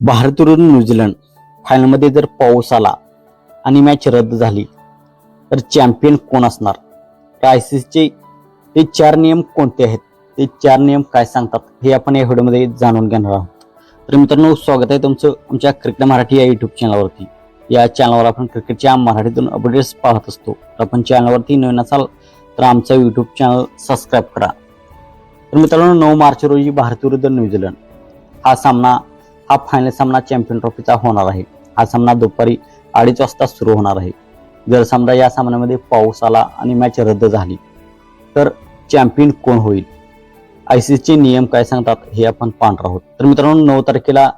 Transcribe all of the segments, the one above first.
भारतावरून New Zealand फायनलमध्ये जर पाऊस आला आणि मॅच रद्द झाली तर चॅम्पियन कोण असणार? आय सी सीचे ते चार नियम कोणते आहेत? ते चार नियम काय सांगतात? हे आपण या व्हिडिओमध्ये जाणून घेणार आहोत. तर मित्रांनो स्वागत आहे तुमचं आमच्या क्रिकेट मराठी या युट्यूब चॅनलवरती या चॅनलवर आपण क्रिकेटच्या मराठीतून अपडेट्स पाहत असतो. तर आपण चॅनलवरती नवीन असाल तर आमचं युट्यूब चॅनल सबस्क्राईब करा. तर मित्रांनो नऊ मार्च रोजी भारत विरुद्ध न्यूझीलंड हा सामना हा फायनल सामना चॅम्पियन ट्रॉफीचा होणार आहे. हा सामना दुपारी अडीच वाजता सुरू होणार आहे. जर समजा या सामन्यामध्ये पाऊस आला आणि मॅच रद्द झाली तर चॅम्पियन कोण होईल? आय सी सीचे नियम काय सांगतात हे आपण पाहणार आहोत. तर मित्रांनो नऊ तारखेला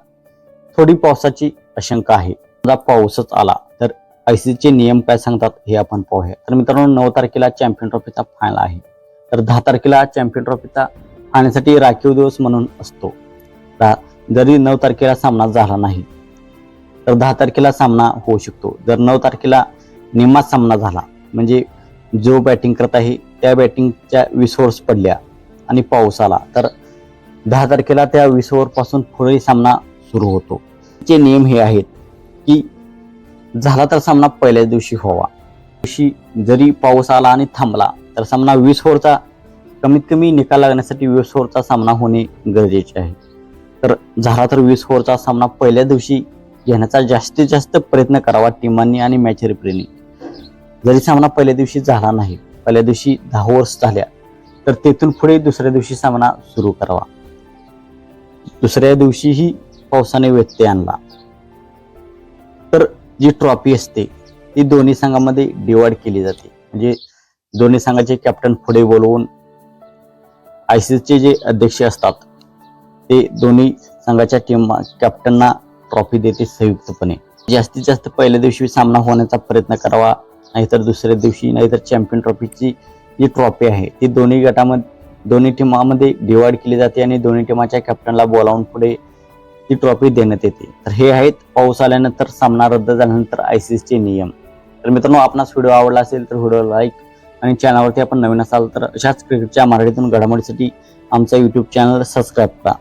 थोडी पावसाची आशंका आहे. समजा पाऊसच आला तर आय सी सीचे नियम काय सांगतात हे आपण पाहूया. तर मित्रांनो नऊ तारखेला चॅम्पियन ट्रॉफीचा फायनल आहे. तर दहा तारखेला चॅम्पियन ट्रॉफीचा फायनलसाठी राखीव दिवस म्हणून असतो. जरी नऊ तारखेला सामना झाला नाही तर दहा तारखेला सामना होऊ शकतो. जर नऊ तारखेला निम्मा सामना झाला म्हणजे जो बॅटिंग करत आहे त्या बॅटिंगच्या वीस ओव्हर्स पडल्या आणि पाऊस आला तर दहा तारखेला त्या वीस ओव्हरपासून पुढे सामना सुरू होतो. चे नियम हे आहेत की झाला तर सामना पहिल्याच दिवशी व्हावा. दिवशी जरी पाऊस आला आणि थांबला तर सामना वीस ओव्हरचा कमीत कमी निकाल लागण्यासाठी वीस ओव्हरचा सामना होणे गरजेचे आहे. तर झाला तर वीस ओव्हरचा सामना पहिल्या दिवशी घेण्याचा जास्तीत जास्त प्रयत्न करावा टीमांनी आणि मॅच रेफरीनी जरी सामना पहिल्या दिवशी झाला नाही पहिल्या दिवशी दहा ओव्हर्स झाल्या तर तेथून पुढे दुसऱ्या दिवशी सामना सुरू करावा. दुसऱ्या दिवशीही पावसाने व्यत्यय आणला. तर जी ट्रॉफी असते ती दोन्ही संघामध्ये डिवाइड केली जाते. म्हणजे दोन्ही संघाचे कॅप्टन पुढे बोलवून आय सी चे जे अध्यक्ष असतात ते दोन्ही संघाच्या टीम कॅप्टनना ट्रॉफी देते संयुक्तपणे. जास्तीत जास्त पहिल्या दिवशी सामना होण्याचा प्रयत्न करावा नाहीतर दुसऱ्या दिवशी नाहीतर चॅम्पियन ट्रॉफीची जी ट्रॉफी आहे ती दोन्ही गटामध्ये दोन्ही टीमामध्ये डिवाइड केली जाते आणि दोन्ही टीमाच्या कॅप्टनला बोलावून पुढे ती ट्रॉफी देण्यात येते. तर हे आहेत पाऊस आल्यानंतर सामना रद्द झाल्यानंतर आय सी सीचे नियम. तर मित्रांनो आपणास व्हिडिओ आवडला असेल तर व्हिडिओ लाईक आणि चॅनलवरती आपण नवीन असाल तर अशाच क्रिकेटच्या मराठीतून घडामोडीसाठी आमचा यूट्यूब चॅनल सबस्क्राईब करा.